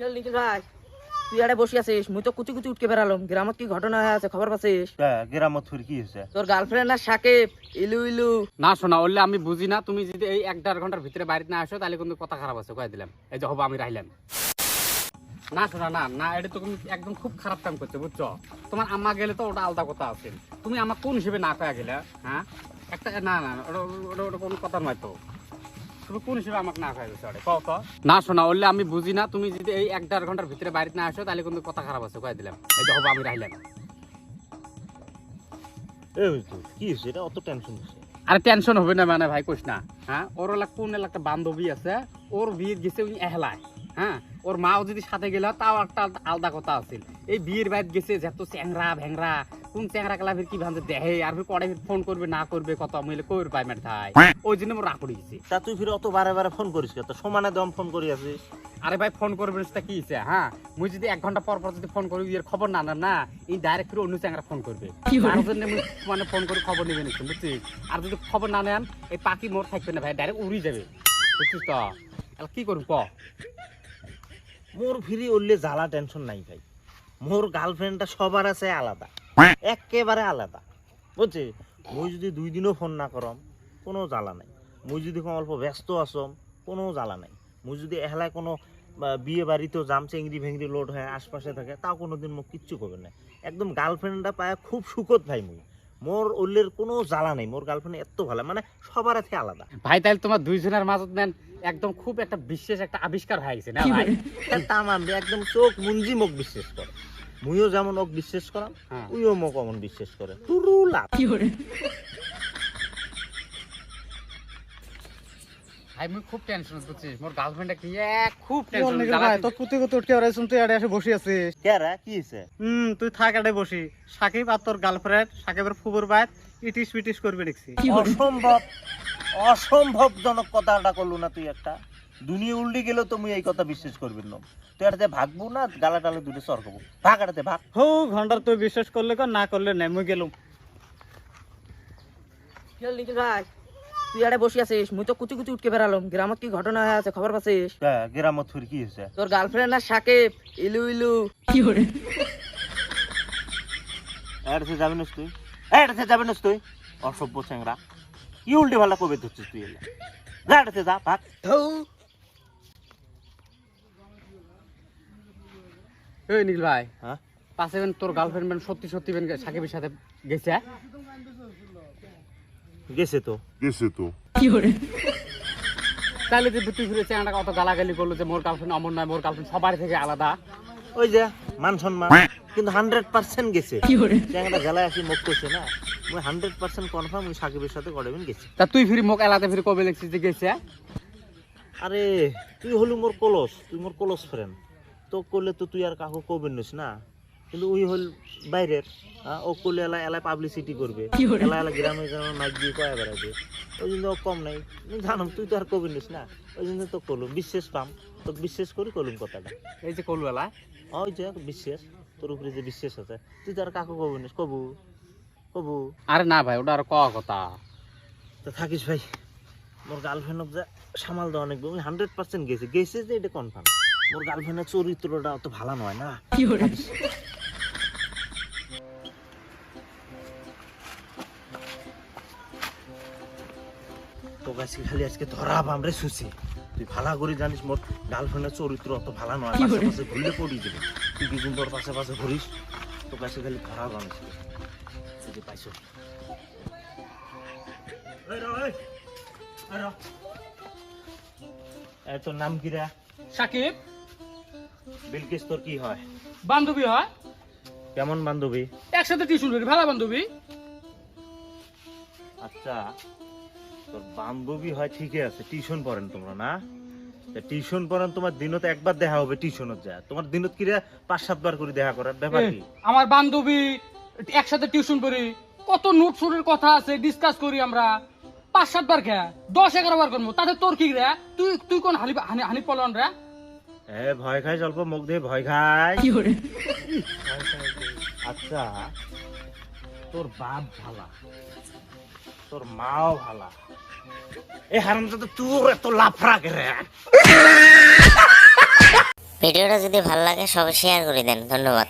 চল নিখিল ভাই তুই আরে বসে আছিস মুই তো কুচি কুচি উঠকে বেড়ালাম। গ্রামত কি ঘটনা হয়ে আছে খবর পাচ্ছিস? গ্রামত ফির কি হয়েছে? তোর গার্লফ্রেন্ড না সাকিব? ইলু ইলু। না শোনা বললে আমি বুঝি না তুমি যদি এই এক দেড় ঘণ্টার ভিতরে বাড়িতে না আসো তাহলে কিন্তু কথা খারাপ আছে কয়ে দিলাম। এই যে হব আমি রাইলাম। না শোনা না না এটা তো তুমি একদম খুব খারাপ কাম করছ বুঝছ? তোমার আম্মা গেলে তো ওটা আলাদা কথা আছে। তুমি আমার কোন হিসেবে না কয়ে গেলে হ্যাঁ? একটা না না ওটা ওটা কোনো কথা নয় তো। তুমি কোন হিসেবে আমাকে না কয়ে গেছো কও তো না শোনা বললে আমি বুঝি না। তুমি যদি এই এক দেড় ঘণ্টার ভিতরে বাড়িতে না আসো তাহলে কিন্তু কথা খারাপ আছে কয়ে দিলাম। এই দেখো আমি এই তো কি হয়েছে এটা অত টেনশন হচ্ছে আরে টেনশন হবে না মানে ভাই কোশ না। হ্যাঁ? ওর কোন এলাকা বান্ধবী আছে ওর বিয়ে গেছে উনি এহলায়। হ্যাঁ? ওর মাও যদি সাথে গেল তাও একটা আলাদা- কথা আছিল। এই বিয়ের বাইর গেছে যত চ্যাংরা ভ্যাংরা কোন চ্যাংরা কালা ফির কি ভাবছে দেহে আর ফির কড়াই ফির ফোন করবে না করবে কত মিলে কইর পাই মেট থাই ওই জন্য মোর করে গেছে। তা তুই ফির অত বারে বারে ফোন করিস কে তো সমানে দম ফোন করি আছিস। আরে ভাই ফোন করবে সেটা কি হইছে, হ্যাঁ? মুই যদি এক ঘণ্টা পর পর যদি ফোন করি এর খবর না না না এই ডাইরেক্ট ফির অন্য চ্যাংরা ফোন করবে। তার জন্য মুই মানে ফোন করে খবর নেবেন একটু বুঝছিস আর যদি খবর না নেন এই পাখি মোর থাকবে না ভাই ডাইরেক্ট উড়ি যাবে। বুঝছিস তো? কি করুন ক? মোর ফিরি উঠলে জ্বালা টেনশন নাই ভাই। মোর গার্লফ্রেন্ডটা সবার আছে আলাদা। একেবারে আলাদা। বুঝছি মুই যদি দুই দিনও ফোন না করম কোনো জ্বালা নাই। মুই যদি কোনো অল্প ব্যস্ত আসম কোনো জ্বালা নাই। মুই যদি এহলায় কোনো বিয়ে বাড়িতেও জাম চেংড়ি ভেংড়ি লোড হয়ে আশপাশে থাকে তাও কোনোদিন মোক কিচ্ছু করবে না একদম গার্লফ্রেন্ডটা পায় খুব সুখত ভাই মুই। মোর উল্লের কোনো জ্বালা নেই মোর গার্লফ্রেন্ড এত ভালো মানে সবার আছে আলাদা। ভাই তাহলে তোমার দুইজনের মাঝত নেন একদম খুব একটা বিশেষ একটা আবিষ্কার হয়ে গেছে না ভাই? তামাম একদম চোখ মুঞ্জি মোক বিশ্বাস করে। মুইও যেমন ওক বিশ্বাস করাম হ্যাঁ। উইও মোক অমন বিশ্বাস করে। তুরু লাভ। ভাই মুই খুব টেনশন বুঝছিস মোর গার্লফ্রেন্ডটা কি এক খুব টেনশন ভাই তোর কুতি কুতি উঠকে বেড়াইছুন তুই আড়ে এসে বসে আছিস। কে কি হয়েছে হুম তুই থাক আড়ে বসি। সাকিব আর তোর গার্লফ্রেন্ড সাকিবের ফুবুর বাইর ইটিস পিটিস করবে দেখছি। অসম্ভব কথাটা করলু না তুই একটা। দুনিয়া উল্টি গেলেও তো মুই এই কথা বিশ্বাস করবি না। তুই আড়াতে ভাগবো না গালা টালে দুটো সর করব ভাগ আড়াতে ভাগ। হো ঘণ্টার তুই বিশ্বাস করলে কর না করলে নাই মুই গেলুম। ভাই? তুই আরে বসে আছিস? মুই তো কুচি কুচি উঠকে বেড়ালাম। গ্রামত কি ঘটনা হয়ে আছে? খবর পাচ্ছিস? গ্রামত ফির কি হয়েছে তোর গার্লফ্রেন্ড না সাকিব ইলু ইলু। এড়াতে যাবি না তুই? এড়াতে যাবি না তুই? অসভ্য চ্যাংরা। কি উল্টে ভালো কবে ধরছিস তুই এলে? যা এড়াতে যা ভাগ। এই নীল ভাই। হ্যাঁ? পাশে তোর গার্লফ্রেন্ড বেন সত্যি সত্যি বেন সাকিবের সাথে গেছে গেছে তো। গেছে তো। তাহলে যে তুই ফিরে চ্যাংটা কত গালাগালি করল যে মোর গার্লফ্রেন্ড অমর নয় মোর গার্লফ্রেন্ড সবার থেকে আলাদা। ওই যে মান সম্মান। কিন্তু হান্ড্রেড পার্সেন্ট গেছে। চ্যাংরা জেলায় আসি মুখ করছে না। মুই হান্ড্রেড পার্সেন্ট কনফার্ম ওই সাকিবের সাথে করাবেন গেছি। তা তুই ফিরি মোক এলাতে ফিরে কবে লেগছিস যে গেছে আরে তুই হলু মোর কলস তুই মোর কলস ফ্রেন্ড তো করলে তো তুই আর কাকু কবেন নিস না। কিন্তু ওই হল বাইরের ও করলে এলা এলায় পাবলিসিটি করবে। এলা এলা গ্রামে গ্রামে মাইক দিয়ে কয়া বেড়াবে ওই জন্য ও কম নাই। জানো তুই তো আর কবেন নিস না। ওই জন্য তো কলুম বিশ্বাস পাম। তো বিশ্বাস করি কলুম কথাটা। এই যে কলুয়ালা ওই যে বিশ্বাস। তোর উপরে যে বিশ্বাস আছে তুই তো আর কাকু কবি নিস কবু কবু। আরে না ভাই ওটা আর কওয়া কথা? তো থাকিস ভাই মোর গার্লফ্রেন্ডক যে সামাল দেওয়া অনেক আমি হান্ড্রেড পার্সেন্ট গেছে। গেছে যে এটা কনফার্ম মোর গার্লফ্রেন্ডের চরিত্রটা অত ভালো নয় না? তো আজকে খালি আজকে ধরা বামরে শুছি তুই ভালো করে জানিস মোর গার্লফ্রেন্ডের চরিত্র অত ভালো নয় পাশে পাশে ঘুরলে পড়ি যাবে। তুই কি তোর পাশে পাশে ঘুরিস তো কাছে খালি ধরা বামরে এই যে পাইছো। এই র, এই। এই র। এই তোর নাম কি রে? সাকিব। বিলকিস তোর কি হয়? বান্ধবী হয়। কেমন বান্ধবী? একসাথে টিউশন করি ভালো বান্ধবী। আচ্ছা। তোর বান্ধবী হয় ঠিকই আছে টিউশন পড়েন তোমরা না? টিউশন পড়েন তোমার দিনত একবার দেখা হবে টিউশনত যায় তোমার দিনত কি পাঁচ সাতবার করে দেখা করার ব্যাপার কি? আমার বান্ধবী একসাথে টিউশন করি কত নোট শুটের কথা আছে ডিসকাস করি আমরা পাঁচ সাতবার খেয়া দশ এগারো বার করব তাতে তোর কি রে? তুই তুই কোন হানি হানি হানি পলন রে? এ ভয় খাই অল্প মুখ দিয়ে ভয় খাই আচ্ছা তোর বাপ ভালা। তোর মাও ভালা। এ হারাম তোর এত লাফরা করে ভিডিওটা যদি ভালো লাগে, সবাই শেয়ার করে দেন। ধন্যবাদ।